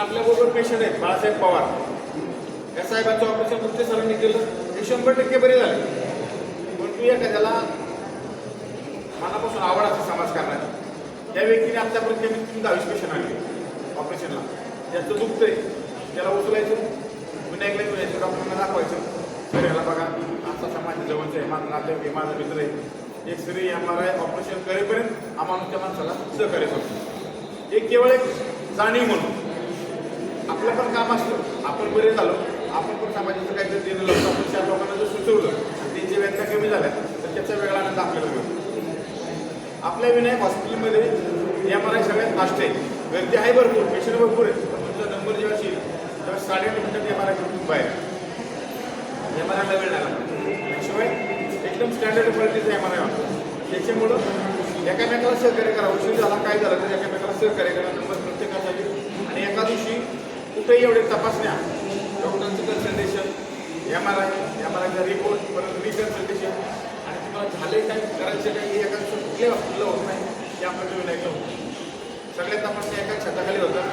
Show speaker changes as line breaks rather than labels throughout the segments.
आपल्याबरोबर पेशंट आहेत बाळासाहेब पवार. या साहेबांचं ऑपरेशन गुप्ते सरांनी केलं. हे शंभर टक्के बरे झाले. पण तू त्याला मनापासून आवड असते समाज करण्याची त्या व्यक्तीने आतापर्यंत कमीत कमी दहावीस पेशंट आणले ऑपरेशनला ज्याचं दुखतंय त्याला उचलायचं विनायकला घेऊन यायचं डॉक्टरांना दाखवायचं. सर याला बघा आता समाज जवळचं आहे माझा नाते हे माझा मित्र आहे. एक स्त्री एम आर आय ऑपरेशन करेपर्यंत आम्हाला त्या माणसाला सहकार्य करतो एक केवळ एक जाणीव म्हणून. आपलं पण काम असतं. आपण बरे झालो. आपण पण समाजाचं काहीतरी देणं लागतो आपण चार लोकांना जर सुचवलं त्यांची व्यथा कमी झाल्या तर त्याचा वेगळा आनंद आपल्याला मिळतो. आपल्या विनायक हॉस्पिटलमध्ये एम आर आय सगळ्यात फास्ट आहे. गर्दी आहे भरपूर पेशंट भरपूर आहे पण तुमचा नंबर जेव्हा येईल तेव्हा साडेआठ मिनिटात एम आर आय करून बाहेर. एम आर आयला वेळ लागला. शिवाय एकदम स्टँडर्ड क्वालिटीचा एम आर आय त्याच्यामुळं एकामेकाला सहकार्य करा. उशीर झाला काय झालं तर एकामेकाला सहकार्य करा. नंबर प्रत्येक कुठेही एवढे तपासण्या. डॉक्टरांचं consultation M R I M R आयचा रिपोर्ट परत रिकन्सल्टेशन आणि तुम्हाला झाले काय करायचे काय हे एका कुठल्या हॉस्पिटलला होत नाही या आपल्याकडे विनायकला होतं. सगळ्या तपासण्या एका छताखाली होतात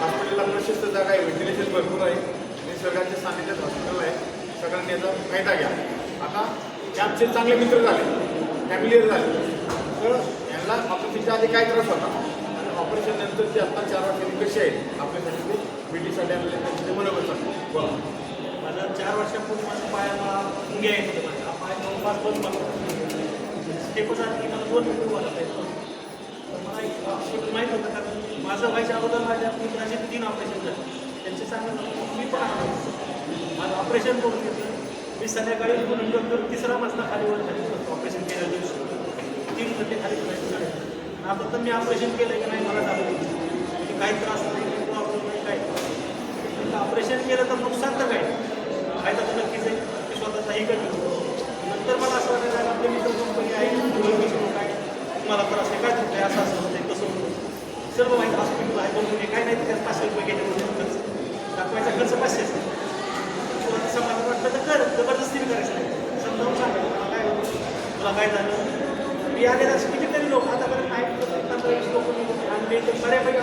हॉस्पिटलला प्रशस्त जागा आहे व्हेंटिलेशन भरपूर आहे. निसर्गाच्या सानिध्यात हॉस्पिटल आहे. सगळ्यांनी याचा फायदा घ्या. आता हे आमचे चांगले मित्र झाले फॅमिलीयर झाले. तर यांना ऑपरेशनच्या आधी काय त्रास होता? ऑपरेशननंतर ते आत्ता आता चार वर्षांनी कसे आहेत? आपल्यासाठी ते बीटीसाठी आणले त्यांचे ते बरोबर सांगतो बोला.
माझा चार वर्षापूर्वी माझ्या पायाला मुंग्या येत होते. माझ्या पाय जवळपास बंद मला स्टेपच आधी मला दोन मिनिट वाला पाहिजे तर मला एक हॉस्पिटल माहीत होतं कारण माझं व्हायच्या अगोदर माझ्या मित्राचे तीन ऑपरेशन झाले. त्यांचे चांगलं झालं म्हणजे मी पण आहे. माझं ऑपरेशन करून घेतलं. मी संध्याकाळी दोन नंतर तिसरा मजला खाली वर खाली. ऑपरेशन केल्या दिवशी तीन घंटे खाली आता तर मी ऑपरेशन केलं की नाही मला झालं की म्हणजे काही त्रास नाही प्रॉब्लेम नाही काय ऑपरेशन केलं तर नुकसान तर काय फायदा तर नक्कीच आहे. की स्वतःचाही कमी नंतर मला असं वाटायला आपली मित्र कंपनी आहे ओळखीचे लोक तुम्हाला त्रास आहे काय तुमचं असं असं होतं कसं होतं सर्व माहिती हॉस्पिटल आहे बघून काय नाही त्याच्यात पाचशे रुपये घेते खर्च दाखवायचा खर्च पाचशेच तुला समाजात वाटलं तर कर. जबरदस्ती करायचं नाही. समजावून सांगायचं मला काय होतं तुला काय झालं? मी आलेला असं लोक आतापर्यंत काय पंधरा वीस लोक आणि ते बऱ्यापैकी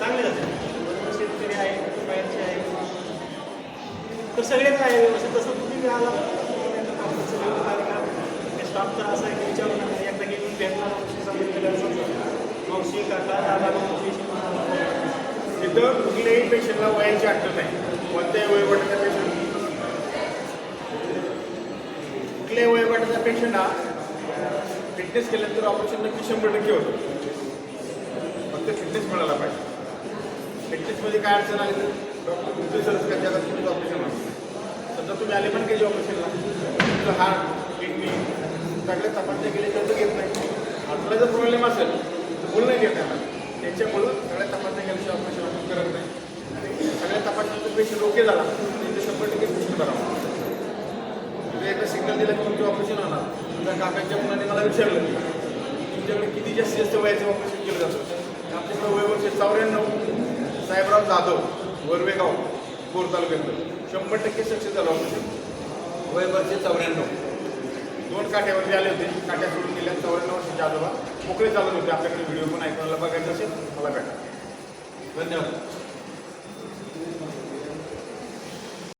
चांगले जाते शेतकरी आहे बाहेरचे आहे. तर सगळेच आहे व्यवस्थित. तसं तुम्ही बी आला स्टाफ तर असं आहे की एकदा घेऊन भेटला मावशी मावशी काका दादा मावशी
तिथं कुठल्याही पेशंटला वयाची आठवत नाही. कोणत्याही वयोगटाच्या पेशंट कुठल्याही वयोगटाचा पेशंट हा फिटनेस केल्यानंतर ऑपरेशन नक्की शंभर टक्के होतं. फक्त फिटनेस मिळाला पाहिजे. फिटनेसमध्ये काय अडचण आली तर डॉक्टर तुमचे सरच का त्याला तुमचं ऑपरेशन होतं समजा तुम्ही आले पण केली ऑपरेशनला तुमचं हार्ट किडनी सगळ्या तपासण्या केल्या तर घेत नाही. आपला जर प्रॉब्लेम असेल तर बोल नाही घेत त्यांना त्याच्यामुळं सगळ्या तपासण्या केल्याशिवाय ऑपरेशन आपण करत नाही. आणि सगळ्या तपासण्याचा पेशंट ओके झाला तर शंभर टक्के पेशंट करावं. तुम्ही म्हणजे एकदा सिग्नल दिला की तुमचं ऑपरेशन होणार. तुमच्या काकांच्या मुलाने मला विचारलं तुमच्याकडे किती जास्तीत जास्त वयाचं ऑपरेशन केलं जातं? आमच्याकडे वयवर्ष चौऱ्याण्णव. साहेबराव जाधव वरवेगाव बोर तालुक्यातलं. शंभर टक्के सक्सेस झालं ऑपरेशन वयवर्ष चौऱ्याण्णव. दोन काठ्यावरती आले होते. काठ्या सोडून गेल्या चौऱ्याण्णव वर्षाचे आजोबा. मोकळे चालत होते. आपल्याकडे व्हिडिओ पण ऐकायला बघायचं असेल मला भेटा. धन्यवाद.